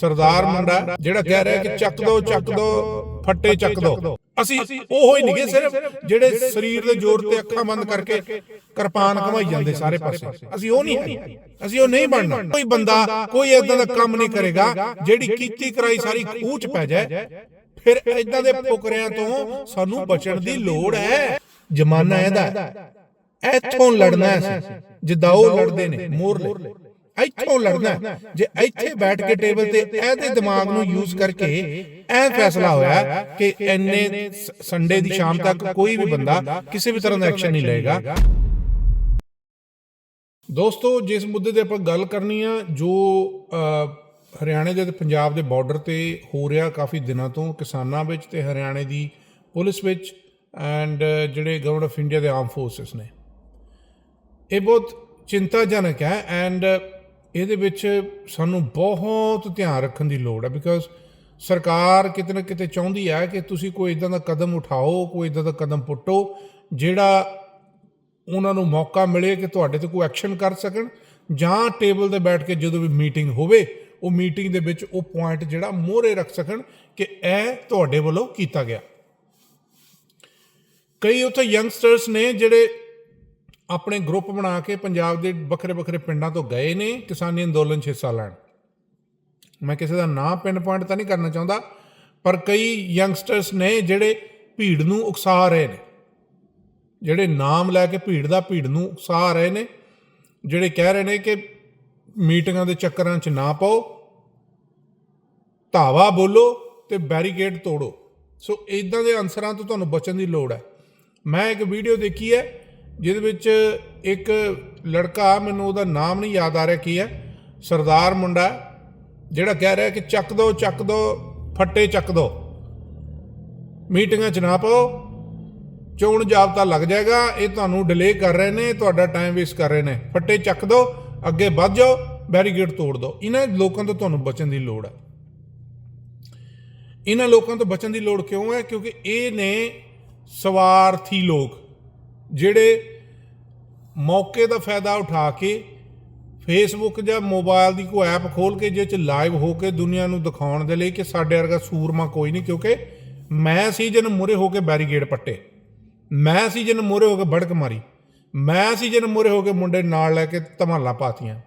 ਸਰਦਾਰ ਮੁੰਡਾ ਜਿਹੜਾ ਕਹਿ ਰਿਹਾ ਕਿ ਚੱਕ ਦੋ ਚੱਕ ਦੋ ਫੱਟੇ ਚੱਕ ਦੋ। ਅਸੀਂ ਉਹੋ ਹੀ ਨਹੀਂਗੇ ਸਿਰਫ ਜਿਹੜੇ ਸਰੀਰ ਦੇ ਜ਼ੋਰ ਤੇ ਅੱਖਾਂ ਬੰਦ ਕਰਕੇ ਕਿਰਪਾਨ ਘਮਾਈ ਜਾਂਦੇ ਸਾਰੇ ਪਾਸੇ। ਅਸੀਂ ਉਹ ਨਹੀਂ ਹੈ ਅਸੀਂ ਉਹ ਨਹੀਂ ਬਣਨਾ। ਕੋਈ ਬੰਦਾ ਕੋਈ ਇਦਾਂ ਦਾ ਕੰਮ ਨਹੀਂ ਕਰੇਗਾ ਜਿਹੜੀ ਕੀਤੀ ਕਰਾਈ ਸਾਰੀ ਖੂਹ ਚ ਪੈ ਜਾਏ ਫਿਰ ਇਦਾਂ ਦੇ ਫੁਕਰਿਆਂ ਤੋਂ ਸਾਨੂੰ ਬਚਣ ਦੀ ਲੋੜ ਹੈ। ਜ਼ਮਾਨਾ ਇਹਦਾ। ਇੱਥੋਂ ਲੜਨਾ ਹੈ। ਜਿੱਦਾਂ ਉਹ ਲੜਦੇ ਨੇ ਮੋਰਲੇ। ਇੱਥੋਂ ਲੜਨਾ। ਜੇ ਇੱਥੇ ਬੈਠ ਕੇ ਟੇਬਲ ਤੇ ਇਹਦੇ ਦਿਮਾਗ ਨੂੰ ਯੂਜ਼ ਕਰਕੇ ਇਹ ਫੈਸਲਾ ਹੋਇਆ ਕਿ ਇੰਨੇ ਸੰਡੇ ਦੀ ਸ਼ਾਮ ਤੱਕ ਕੋਈ ਵੀ ਬੰਦਾ ਕਿਸੇ ਵੀ ਤਰ੍ਹਾਂ ਦਾ ਐਕਸ਼ਨ ਨਹੀਂ ਲਏਗਾ। ਦੋਸਤੋ ਜਿਸ ਮੁੱਦੇ ਤੇ ਆਪਾਂ ਗੱਲ ਕਰਨੀ ਆ ਜੋ ਹਰਿਆਣੇ ਦੇ ਤੇ ਪੰਜਾਬ ਦੇ ਬਾਰਡਰ ਤੇ ਹੋ ਰਿਹਾ ਕਾਫੀ ਦਿਨਾਂ ਤੋਂ ਕਿਸਾਨਾਂ ਵਿੱਚ ਤੇ ਹਰਿਆਣੇ ਦੀ ਪੁਲਿਸ ਵਿੱਚ ਐਂਡ ਜਿਹੜੇ ਗਵਰਨਮੈਂਟ ਆਫ ਇੰਡੀਆ ਦੇ ਆਰਮ ਫੋਰਸਸ ਨੇ। ਇਹ ਬਹੁਤ ਚਿੰਤਾਜਨਕ ਹੈ ਐਂਡ ਇਹਦੇ ਵਿੱਚ ਸਾਨੂੰ ਬਹੁਤ ਧਿਆਨ ਰੱਖਣ ਦੀ ਲੋੜ ਹੈ ਬਿਕਾਜ਼ ਸਰਕਾਰ ਕਿਤੇ ਨਾ ਕਿਤੇ ਚਾਹੁੰਦੀ ਹੈ ਕਿ ਤੁਸੀਂ ਕੋਈ ਇਦਾਂ ਦਾ ਕਦਮ ਉਠਾਓ, ਕੋਈ ਇਦਾਂ ਦਾ ਕਦਮ ਪੁੱਟੋ, ਜਿਹੜਾ ਉਹਨਾਂ ਨੂੰ ਮੌਕਾ ਮਿਲੇ ਕਿ ਤੁਹਾਡੇ ਤੇ ਕੋਈ ਐਕਸ਼ਨ ਕਰ ਸਕਣ, ਜਾਂ ਟੇਬਲ ਤੇ ਬੈਠ ਕੇ ਜਦੋਂ ਵੀ ਮੀਟਿੰਗ ਹੋਵੇ, ਉਹ ਮੀਟਿੰਗ ਦੇ ਵਿੱਚ ਉਹ ਪੁਆਇੰਟ ਜਿਹੜਾ ਮੋਹਰੇ ਰੱਖ ਸਕਣ ਕਿ ਇਹ ਤੁਹਾਡੇ ਵੱਲੋਂ ਕੀਤਾ ਗਿਆ। ਕਈ ਉੱਥੇ ਯੰਗਸਟਰਸ ਨੇ ਜਿਹੜੇ ਆਪਣੇ ਗਰੁੱਪ ਬਣਾ ਕੇ ਪੰਜਾਬ ਦੇ ਵੱਖਰੇ ਵੱਖਰੇ ਪਿੰਡਾਂ ਤੋਂ ਗਏ ਨੇ ਕਿਸਾਨੀ ਅੰਦੋਲਨ 'ਚ ਹਿੱਸਾ ਲੈਣ ਮੈਂ ਕਿਸੇ ਦਾ ਨਾਂ ਪਿੰਨ ਪੁਆਇੰਟ ਤਾਂ ਨਹੀਂ ਕਰਨਾ ਚਾਹੁੰਦਾ, ਪਰ ਕਈ ਯੰਗਸਟਰਸ ਨੇ ਜਿਹੜੇ ਭੀੜ ਨੂੰ ਉਕਸਾ ਰਹੇ ਨੇ, ਜਿਹੜੇ ਨਾਮ ਲੈ ਕੇ ਭੀੜ ਦਾ ਭੀੜ ਨੂੰ ਉਕਸਾ ਰਹੇ ਨੇ, ਜਿਹੜੇ ਕਹਿ ਰਹੇ ਨੇ ਕਿ ਮੀਟਿੰਗਾਂ ਦੇ ਚੱਕਰਾਂ 'ਚ ਨਾ ਪਾਓ, ਧਾਵਾ ਬੋਲੋ ਤੇ ਬੈਰੀਕੇਡ ਤੋੜੋ। ਸੋ ਇਦਾਂ ਦੇ ਅਨਸਰਾਂ ਤੋਂ ਤੁਹਾਨੂੰ ਬਚਣ ਦੀ ਲੋੜ ਹੈ। ਮੈਂ ਇੱਕ ਵੀਡੀਓ ਦੇਖੀ ਹੈ ਜਿਹਦੇ ਵਿੱਚ ਇੱਕ ਲੜਕਾ, ਮੈਨੂੰ ਉਹਦਾ ਨਾਮ ਨਹੀਂ ਯਾਦ ਆ ਰਿਹਾ ਕੀ ਹੈ, ਸਰਦਾਰ ਮੁੰਡਾ ਜਿਹੜਾ ਕਹਿ ਰਿਹਾ ਕਿ ਚੱਕ ਦੋ ਚੱਕ ਦੋ, ਫੱਟੇ ਚੱਕ ਦੋ। ਮੀਟਿੰਗਾਂ 'ਚ ਨਾ ਪਾਓ ਚੋਣ ਜਾਬਤਾ ਲੱਗ ਜਾਏਗਾ, ਇਹ ਤੁਹਾਨੂੰ ਡਿਲੇ ਕਰ ਰਹੇ ਨੇ, ਤੁਹਾਡਾ ਟਾਈਮ ਵੇਸਟ ਕਰ ਰਹੇ ਨੇ। ਫੱਟੇ ਚੱਕ ਦੋ, ਅੱਗੇ ਵੱਧ ਜਾਓ ਬੈਰੀਕੇਡ ਤੋੜ ਦਿਓ ਇਹਨਾਂ ਲੋਕਾਂ ਤੋਂ ਤੁਹਾਨੂੰ ਬਚਣ ਦੀ ਲੋੜ ਹੈ। ਇਹਨਾਂ ਲੋਕਾਂ ਤੋਂ ਬਚਣ ਦੀ ਲੋੜ ਕਿਉਂ ਹੈ? ਕਿਉਂਕਿ ਇਹ ਨੇ ਸਵਾਰਥੀ ਲੋਕ, ਜਿਹੜੇ ਮੌਕੇ ਦਾ ਫਾਇਦਾ ਉਠਾ ਕੇ ਫੇਸਬੁੱਕ ਜਾਂ ਮੋਬਾਈਲ ਦੀ ਕੋਈ ਐਪ ਖੋਲ ਕੇ ਜਿਹਦੇ ਚ ਲਾਈਵ ਹੋ ਕੇ ਦੁਨੀਆ ਨੂੰ ਦਿਖਾਉਣ ਦੇ ਲਈ ਕਿ ਸਾਡੇ ਵਰਗਾ ਸੂਰਮਾ ਕੋਈ ਨਹੀਂ, ਕਿਉਂਕਿ ਮੈਂ ਸੀ ਜਨ ਮੁਰੇ ਹੋ ਕੇ ਬੈਰੀਕੇਡ ਪੱਟੇ। ਮੈਂ ਸੀ ਜਨ ਮੁਰੇ ਹੋ ਕੇ ਬੜਕ ਮਾਰੀ। ਮੈਂ ਸੀ ਜਨ ਮੁਰੇ ਹੋ ਕੇ ਮੁੰਡੇ ਨਾਲ ਲੈ ਕੇ ਧਮਾਲਾਂ ਪਾਤੀਆਂ।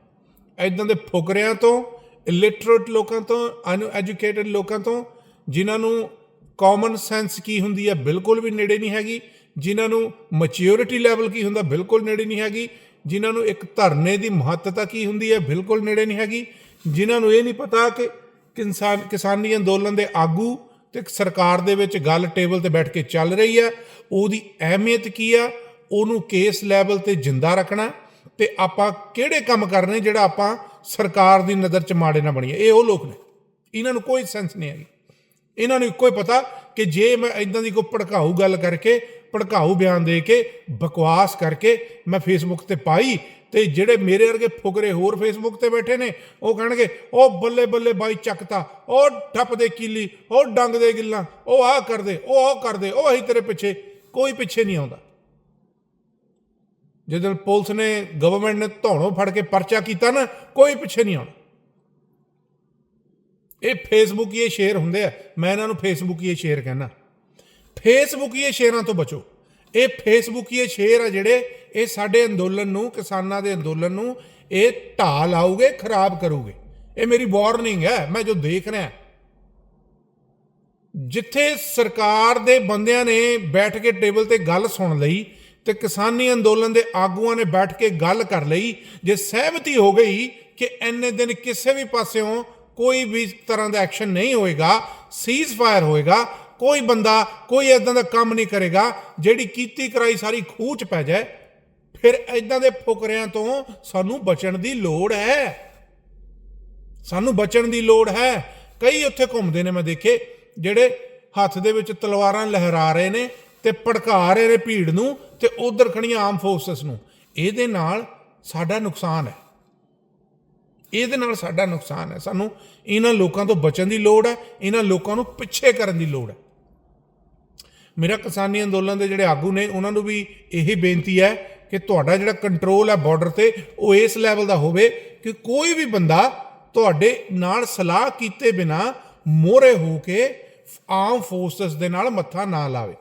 ਐਦਾਂ ਦੇ ਫੁਕਰਿਆਂ ਤੋਂ ਇਲਿਟਰੇਟ ਲੋਕਾਂ ਤੋਂ ਅਨਐਜੂਕੇਟਡ ਲੋਕਾਂ ਤੋਂ, ਜਿਨ੍ਹਾਂ ਨੂੰ ਕਾਮਨ ਸੈਂਸ ਕੀ ਹੁੰਦੀ ਹੈ, ਬਿਲਕੁਲ ਵੀ ਨੇੜੇ ਨਹੀਂ ਹੈਗੀ। ਜਿਨ੍ਹਾਂ ਨੂੰ ਮੈਚਿਓਰਿਟੀ ਲੈਵਲ ਕੀ ਹੁੰਦਾ, ਬਿਲਕੁਲ ਨੇੜੇ ਨਹੀਂ ਹੈਗੀ। ਜਿਨ੍ਹਾਂ ਨੂੰ ਇੱਕ ਧਰਨੇ ਦੀ ਮਹੱਤਤਾ ਕੀ ਹੁੰਦੀ ਹੈ, ਬਿਲਕੁਲ ਨੇੜੇ ਨਹੀਂ ਹੈਗੀ। ਜਿਨ੍ਹਾਂ ਨੂੰ ਇਹ ਨਹੀਂ ਪਤਾ ਕਿ ਕਿਸਾਨ ਕਿਸਾਨੀ ਅੰਦੋਲਨ ਦੇ ਆਗੂ ਤੇ ਸਰਕਾਰ ਦੇ ਵਿੱਚ ਗੱਲ ਟੇਬਲ ਤੇ ਬੈਠ ਕੇ ਚੱਲ ਰਹੀ ਆ ਉਹਦੀ ਅਹਿਮੀਅਤ ਕੀ ਆ? ਉਹਨੂੰ ਕੇਸ ਲੈਵਲ ਤੇ ਜਿੰਦਾ ਰੱਖਣਾ ਤੇ ਆਪਾਂ ਕਿਹੜੇ ਕੰਮ ਕਰਨੇ ਜਿਹੜਾ ਆਪਾਂ ਸਰਕਾਰ ਦੀ ਨਜ਼ਰ 'ਚ ਮਾੜੇ ਨਾ ਬਣੀਏ। ਇਹ ਉਹ ਲੋਕ ਨੇ। ਇਹਨਾਂ ਨੂੰ ਕੋਈ ਸੈਂਸ ਨਹੀਂ ਹੈਗੀ। ਇਹਨਾਂ ਨੂੰ ਇੱਕੋ ਹੀ ਪਤਾ ਕਿ ਜੇ ਮੈਂ ਇਦਾਂ ਦੀ ਕੋਈ ਭੜਕਾਊ ਗੱਲ ਕਰਕੇ, ਭੜਕਾਊ ਬਿਆਨ ਦੇ ਕੇ, ਬਕਵਾਸ ਕਰਕੇ ਮੈਂ ਫੇਸਬੁੱਕ ਤੇ ਪਾਈ ਤੇ ਜਿਹੜੇ ਮੇਰੇ ਵਰਗੇ ਫੁਕਰੇ ਹੋਰ ਫੇਸਬੁੱਕ ਤੇ ਬੈਠੇ ਨੇ, ਉਹ ਕਹਿਣਗੇ, ਉਹ ਬੱਲੇ ਬੱਲੇ ਬਾਈ ਚੱਕਤਾ, ਉਹ ਠੱਪ ਦੇ ਕੀਲੀ, ਉਹ ਡੰਗ ਦੇ ਗਿੱਲਾਂ, ਉਹ ਆਹ ਕਰਦੇ, ਉਹ ਉਹ ਕਰਦੇ, ਉਹ ਅਸੀਂ ਤੇਰੇ ਪਿੱਛੇ। ਕੋਈ ਪਿੱਛੇ ਨਹੀਂ ਆਉਂਦਾ। ਜਦੋਂ ਪੁਲਿਸ ਨੇ ਗਵਰਨਮੈਂਟ ਨੇ ਧੌਣੋਂ ਫੜ ਕੇ ਪਰਚਾ ਕੀਤਾ ਨਾ, ਕੋਈ ਪਿੱਛੇ ਨਹੀਂ ਆਉਣਾ ਇਹ ਫੇਸਬੁੱਕੀਏ ਸ਼ੇਅਰ ਹੁੰਦੇ ਆ। ਮੈਂ ਇਹਨਾਂ ਨੂੰ ਫੇਸਬੁੱਕੀਏ ਸ਼ੇਅਰ ਕਹਿੰਦਾ ਫੇਸਬੁੱਕੀਏ ਸ਼ੇਅਰਾਂ ਤੋਂ ਬਚੋ। ਇਹ ਫੇਸਬੁੱਕੀਏ ਸ਼ੇਅਰ ਆ ਜਿਹੜੇ ਇਹ ਸਾਡੇ ਅੰਦੋਲਨ ਨੂੰ, ਕਿਸਾਨਾਂ ਦੇ ਅੰਦੋਲਨ ਨੂੰ ਇਹ ਢਾਹ ਲਾਉਗੇ ਖਰਾਬ ਕਰੂਗੇ। ਇਹ ਮੇਰੀ ਵਾਰਨਿੰਗ ਹੈ, ਮੈਂ ਜੋ ਦੇਖ ਰਿਹਾ। ਜਿੱਥੇ ਸਰਕਾਰ ਦੇ ਬੰਦਿਆਂ ਨੇ ਬੈਠ ਕੇ ਟੇਬਲ ਤੇ ਗੱਲ ਸੁਣ ਲਈ ਤੇ ਕਿਸਾਨੀ ਅੰਦੋਲਨ ਦੇ ਆਗੂਆਂ ਨੇ ਬੈਠ ਕੇ ਗੱਲ ਕਰ ਲਈ, ਜੇ ਸਹਿਮਤੀ ਹੋ ਗਈ ਕਿ ਇੰਨੇ ਦਿਨ ਕਿਸੇ ਵੀ ਪਾਸਿਓਂ ਕੋਈ ਵੀ ਤਰ੍ਹਾਂ ਦਾ ਐਕਸ਼ਨ ਨਹੀਂ ਹੋਏਗਾ ਸੀਜ਼ ਫਾਇਰ ਹੋਏਗਾ, ਕੋਈ ਬੰਦਾ ਕੋਈ ਇਦਾਂ ਦਾ ਕੰਮ ਨਹੀਂ ਕਰੇਗਾ, ਜਿਹੜੀ ਕੀਤੀ ਕਰਾਈ ਸਾਰੀ ਖੂਹ ਚ ਪੈ ਜਾਏ, ਫਿਰ ਇਦਾਂ ਦੇ ਫੁਕਰਿਆਂ ਤੋਂ ਸਾਨੂੰ ਬਚਣ ਦੀ ਲੋੜ ਹੈ। ਸਾਨੂੰ ਬਚਣ ਦੀ ਲੋੜ ਹੈ। ਕਈ ਉੱਥੇ ਘੁੰਮਦੇ ਨੇ, ਮੈਂ ਦੇਖੇ, ਜਿਹੜੇ ਹੱਥ ਦੇ ਵਿੱਚ ਤਲਵਾਰਾਂ ਲਹਿਰਾ ਰਹੇ ਨੇ ਤੇ ਭੜਕਾ ਰਹੇ ਨੇ ਭੀੜ ਨੂੰ ਤੇ ਉਧਰ ਖੜੀਆਂ ਆਮ ਫੋਰਸਸ ਨੂੰ। ਇਹਦੇ ਨਾਲ ਸਾਡਾ ਨੁਕਸਾਨ ਹੈ। ਇਹਦੇ ਨਾਲ ਸਾਡਾ ਨੁਕਸਾਨ ਹੈ। ਸਾਨੂੰ ਇਹਨਾਂ ਲੋਕਾਂ ਤੋਂ ਬਚਣ ਦੀ ਲੋੜ ਹੈ, ਇਹਨਾਂ ਲੋਕਾਂ ਨੂੰ ਪਿੱਛੇ ਕਰਨ ਦੀ ਲੋੜ ਹੈ। ਮੇਰਾ ਕਿਸਾਨੀ ਅੰਦੋਲਨ ਦੇ ਜਿਹੜੇ ਆਗੂ ਨੇ, ਉਹਨਾਂ ਨੂੰ ਵੀ ਇਹੀ ਬੇਨਤੀ ਹੈ ਕਿ ਤੁਹਾਡਾ ਜਿਹੜਾ ਕੰਟਰੋਲ ਹੈ ਬਾਰਡਰ ਤੇ, ਉਹ ਇਸ ਲੈਵਲ ਦਾ ਹੋਵੇ ਕਿ ਕੋਈ ਵੀ ਬੰਦਾ ਤੁਹਾਡੇ ਨਾਲ ਸਲਾਹ ਕੀਤੇ ਬਿਨਾ ਮੋਰੇ ਹੋ ਕੇ ਆਮ ਫੋਰਸਸ ਦੇ ਨਾਲ ਮੱਥਾ ਨਾ ਲਾਵੇ।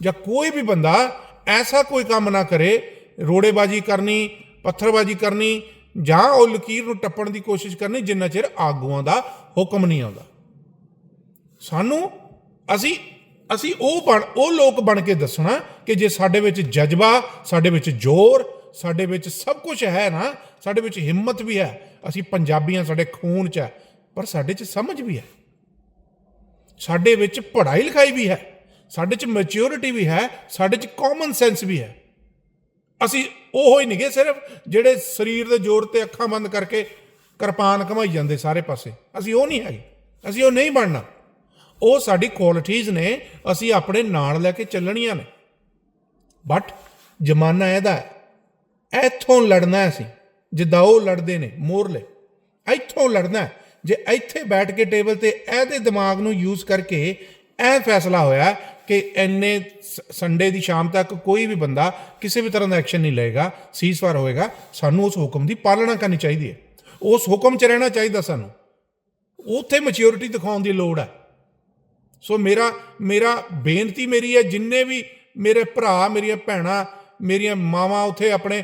ਜਾਂ ਕੋਈ ਵੀ ਬੰਦਾ ਐਸਾ ਕੋਈ ਕੰਮ ਨਾ ਕਰੇ, ਰੋੜੇਬਾਜੀ ਕਰਨੀ, ਪੱਥਰਬਾਜੀ ਕਰਨੀ ਜਾਂ ਉਹ ਲਕੀਰ ਨੂੰ ਟੱਪਣ ਦੀ ਕੋਸ਼ਿਸ਼ ਕਰਨੀ, ਜਿੰਨਾ ਚਿਰ ਆਗੂਆਂ ਦਾ ਹੁਕਮ ਨਹੀਂ ਆਉਂਦਾ। ਸਾਨੂੰ ਅਸੀਂ ਅਸੀਂ ਉਹ ਬਣ, ਉਹ ਲੋਕ ਬਣ ਕੇ ਦੱਸਣਾ ਕਿ ਜੇ ਸਾਡੇ ਵਿੱਚ ਜਜ਼ਬਾ, ਸਾਡੇ ਵਿੱਚ ਜ਼ੋਰ, ਸਾਡੇ ਵਿੱਚ ਸਭ ਕੁਝ ਹੈ ਨਾ, ਸਾਡੇ ਵਿੱਚ ਹਿੰਮਤ ਵੀ ਹੈ, ਅਸੀਂ ਪੰਜਾਬੀਆਂ ਸਾਡੇ ਖੂਨ 'ਚ ਹੈ, ਪਰ ਸਾਡੇ 'ਚ ਸਮਝ ਵੀ ਹੈ। ਸਾਡੇ ਵਿੱਚ ਪੜ੍ਹਾਈ ਲਿਖਾਈ ਵੀ ਹੈ, ਸਾਡੇ 'ਚ ਮੈਚਿਓਰਿਟੀ ਵੀ ਹੈ, ਸਾਡੇ 'ਚ ਕਾਮਨ ਸੈਂਸ ਵੀ ਹੈ। ਅਸੀਂ ਉਹ ਹੀ ਨਹੀਂਗੇ, ਸਿਰਫ ਜਿਹੜੇ ਸਰੀਰ ਦੇ ਜ਼ੋਰ ਤੇ ਅੱਖਾਂ ਬੰਦ ਕਰਕੇ ਕਿਰਪਾਨ ਕਮਾਈ ਜਾਂਦੇ ਸਾਰੇ ਪਾਸੇ। ਅਸੀਂ ਉਹ ਨਹੀਂ ਹੈਗੇ। ਅਸੀਂ ਉਹ ਨਹੀਂ ਬਣਨਾ। ਉਹ ਸਾਡੀ ਕੁਆਲਿਟੀਆਂ ਨੇ, ਅਸੀਂ ਆਪਣੇ ਨਾਲ ਲੈ ਕੇ ਚੱਲਣੀਆਂ ਨੇ। ਬਟ ਜ਼ਮਾਨਾ ਇਹਦਾ ਹੈ। ਇੱਥੋਂ ਲੜਨਾ ਅਸੀਂ। ਜਿੱਦਾਂ ਉਹ ਲੜਦੇ ਨੇ, ਮੋਰਲੇ। ਇੱਥੋਂ ਲੜਨਾ ਜੇ ਇੱਥੇ ਬੈਠ ਕੇ ਟੇਬਲ ਤੇ ਇਹਦੇ ਦਿਮਾਗ ਨੂੰ ਯੂਜ਼ ਕਰਕੇ ਇਹ ਫੈਸਲਾ ਹੋਇਆ ਕਿ ਇੰਨੇ ਸੰਡੇ ਦੀ ਸ਼ਾਮ ਤੱਕ ਕੋਈ ਵੀ ਬੰਦਾ ਕਿਸੇ ਵੀ ਤਰ੍ਹਾਂ ਦਾ ਐਕਸ਼ਨ ਨਹੀਂ ਲਏਗਾ ਸੀਜ਼ਫਾਇਰ ਹੋਏਗਾ, ਸਾਨੂੰ ਉਸ ਹੁਕਮ ਦੀ ਪਾਲਣਾ ਕਰਨੀ ਚਾਹੀਦੀ ਹੈ। ਉਸ ਹੁਕਮ 'ਚ ਰਹਿਣਾ ਚਾਹੀਦਾ ਸਾਨੂੰ। ਉੱਥੇ ਮੈਚਿਓਰਿਟੀ ਦਿਖਾਉਣ ਦੀ ਲੋੜ ਹੈ। ਸੋ ਮੇਰਾ ਮੇਰਾ ਬੇਨਤੀ ਮੇਰੀ ਹੈ, ਜਿੰਨੇ ਵੀ ਮੇਰੇ ਭਰਾ, ਮੇਰੀਆਂ ਭੈਣਾਂ, ਮੇਰੀਆਂ ਮਾਵਾਂ ਉੱਥੇ ਆਪਣੇ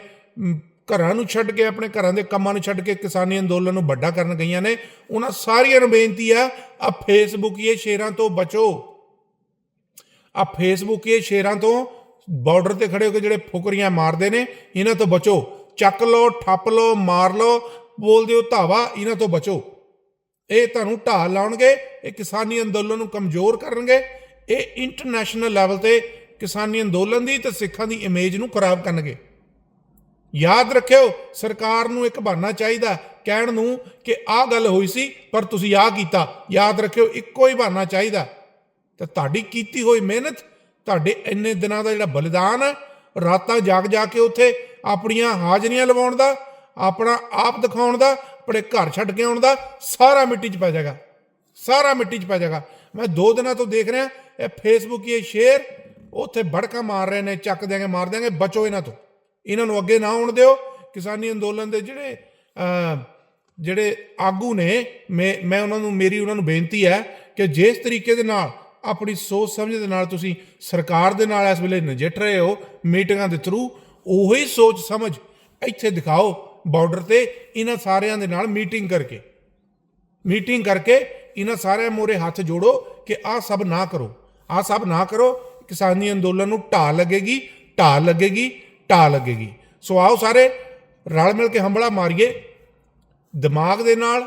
ਘਰਾਂ ਨੂੰ ਛੱਡ ਕੇ, ਆਪਣੇ ਘਰਾਂ ਦੇ ਕੰਮਾਂ ਨੂੰ ਛੱਡ ਕੇ ਕਿਸਾਨੀ ਅੰਦੋਲਨ ਨੂੰ ਵੱਡਾ ਕਰਨ ਗਈਆਂ ਨੇ, ਉਹਨਾਂ ਸਾਰੀਆਂ ਨੂੰ ਬੇਨਤੀ ਆ ਆ ਫੇਸਬੁੱਕ ਇਹ ਸ਼ੇਰਾਂ ਤੋਂ ਬਚੋ। ਆ ਫੇਸਬੁੱਕ ਇਹ ਸ਼ੇਰਾਂ ਤੋਂ ਬਾਰਡਰ ਤੇ ਖੜੇ ਹੋ ਕੇ ਜਿਹੜੇ ਫੁਕਰੀਆਂ ਮਾਰਦੇ ਨੇ, ਇਹਨਾਂ ਤੋਂ ਬਚੋ। ਚੱਕ ਲਓ, ਠੱਪ ਲਓ, ਮਾਰ ਲਓ, ਬੋਲ ਦਿਓ ਧਾਵਾ, ਇਹਨਾਂ ਤੋਂ ਬਚੋ। ਇਹ ਤੁਹਾਨੂੰ ਢਾਲ ਲਾਉਣਗੇ, ਇਹ ਕਿਸਾਨੀ ਅੰਦੋਲਨ ਨੂੰ ਕਮਜ਼ੋਰ ਕਰਨਗੇ। ਇਹ ਇੰਟਰਨੈਸ਼ਨਲ ਲੈਵਲ ਤੇ ਕਿਸਾਨੀ ਅੰਦੋਲਨ ਦੀ ਤੇ ਸਿੱਖਾਂ ਦੀ ਇਮੇਜ ਨੂੰ ਖਰਾਬ ਕਰਨਗੇ। ਯਾਦ ਰੱਖਿਓ, ਸਰਕਾਰ ਨੂੰ ਇੱਕ ਬਹਾਨਾ ਚਾਹੀਦਾ, ਕਹਿਣ ਨੂੰ ਕਿ ਆਹ ਗੱਲ ਹੋਈ ਸੀ, ਪਰ ਤੁਸੀਂ ਆਹ ਕੀਤਾ। ਯਾਦ ਰੱਖਿਓ, ਇੱਕੋ ਹੀ ਬਹਾਨਾ ਚਾਹੀਦਾ। ਤਾਂ ਤੁਹਾਡੀ ਕੀਤੀ ਹੋਈ ਮਿਹਨਤ, ਤੁਹਾਡੇ ਇੰਨੇ ਦਿਨਾਂ ਦਾ ਜਿਹੜਾ ਬਲੀਦਾਨ ਹੈ ਰਾਤਾਂ ਜਾਗ ਜਾ ਕੇ ਉੱਥੇ ਆਪਣੀਆਂ ਹਾਜ਼ਰੀਆਂ ਲਵਾਉਣ ਦਾ, ਆਪਣਾ ਆਪ ਦਿਖਾਉਣ ਦਾ, ਆਪਣੇ ਘਰ ਛੱਡ ਕੇ ਆਉਣ ਦਾ, ਸਾਰਾ ਮਿੱਟੀ 'ਚ ਪੈ ਜਾਏਗਾ। ਸਾਰਾ ਮਿੱਟੀ 'ਚ ਪੈ ਜਾਏਗਾ। ਮੈਂ ਦੋ ਦਿਨਾਂ ਤੋਂ ਦੇਖ ਰਿਹਾ, ਇਹ ਫੇਸਬੁੱਕ ਇਹ ਸ਼ੇਅਰ, ਉੱਥੇ ਭੜਕਾ ਮਾਰ ਰਹੇ ਨੇ, ਚੱਕ ਦਿਆਂਗੇ, ਮਾਰ ਦਿਆਂਗੇ, ਬਚੋ ਇਹਨਾਂ ਤੋਂ। ਇਹਨਾਂ ਨੂੰ ਅੱਗੇ ਨਾ ਆਉਣ ਦਿਓ। ਕਿਸਾਨੀ ਅੰਦੋਲਨ ਦੇ ਜਿਹੜੇ ਜਿਹੜੇ ਆਗੂ ਨੇ, ਮੈਂ ਮੈਂ ਉਹਨਾਂ ਨੂੰ, ਮੇਰੀ ਉਹਨਾਂ ਨੂੰ ਬੇਨਤੀ ਹੈ ਕਿ ਜਿਸ ਤਰੀਕੇ ਦੇ ਨਾਲ ਆਪਣੀ ਸੋਚ ਸਮਝ ਦੇ ਨਾਲ ਤੁਸੀਂ ਸਰਕਾਰ ਦੇ ਨਾਲ ਇਸ ਵੇਲੇ ਨਜਿੱਠ ਰਹੇ ਹੋ, ਮੀਟਿੰਗਾਂ ਦੇ ਥਰੂ ਉਹੀ ਸੋਚ ਸਮਝ ਇੱਥੇ ਦਿਖਾਓ ਬਾਰਡਰ ਤੇ ਇਹਨਾਂ ਸਾਰਿਆਂ ਦੇ ਨਾਲ ਮੀਟਿੰਗ ਕਰਕੇ। ਮੀਟਿੰਗ ਕਰਕੇ ਇਹਨਾਂ ਸਾਰਿਆਂ ਮੋਰੇ ਹੱਥ ਜੋੜੋ ਕਿ ਆਹ ਸਭ ਨਾ ਕਰੋ। ਆਹ ਸਭ ਨਾ ਕਰੋ, ਕਿਸਾਨੀ ਅੰਦੋਲਨ ਨੂੰ ਢਾਹ ਲੱਗੇਗੀ ਢਾਹ ਲੱਗੇਗੀ ਢਾਹ ਲੱਗੇਗੀ। ਸੋ ਆਓ ਸਾਰੇ ਰਲ ਮਿਲ ਕੇ ਹੰਬਲਾ ਮਾਰੀਏ। ਦਿਮਾਗ ਦੇ ਨਾਲ,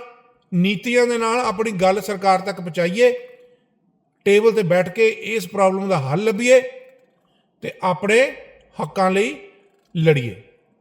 ਨੀਤੀਆਂ ਦੇ ਨਾਲ ਆਪਣੀ ਗੱਲ ਸਰਕਾਰ ਤੱਕ ਪਹੁੰਚਾਈਏ। ਟੇਬਲ ਤੇ ਬੈਠ ਕੇ ਇਸ ਪ੍ਰੋਬਲਮ ਦਾ ਹੱਲ ਲੱਭੀਏ ਤੇ ਆਪਣੇ ਹੱਕਾਂ ਲਈ ਲੜੀਏ।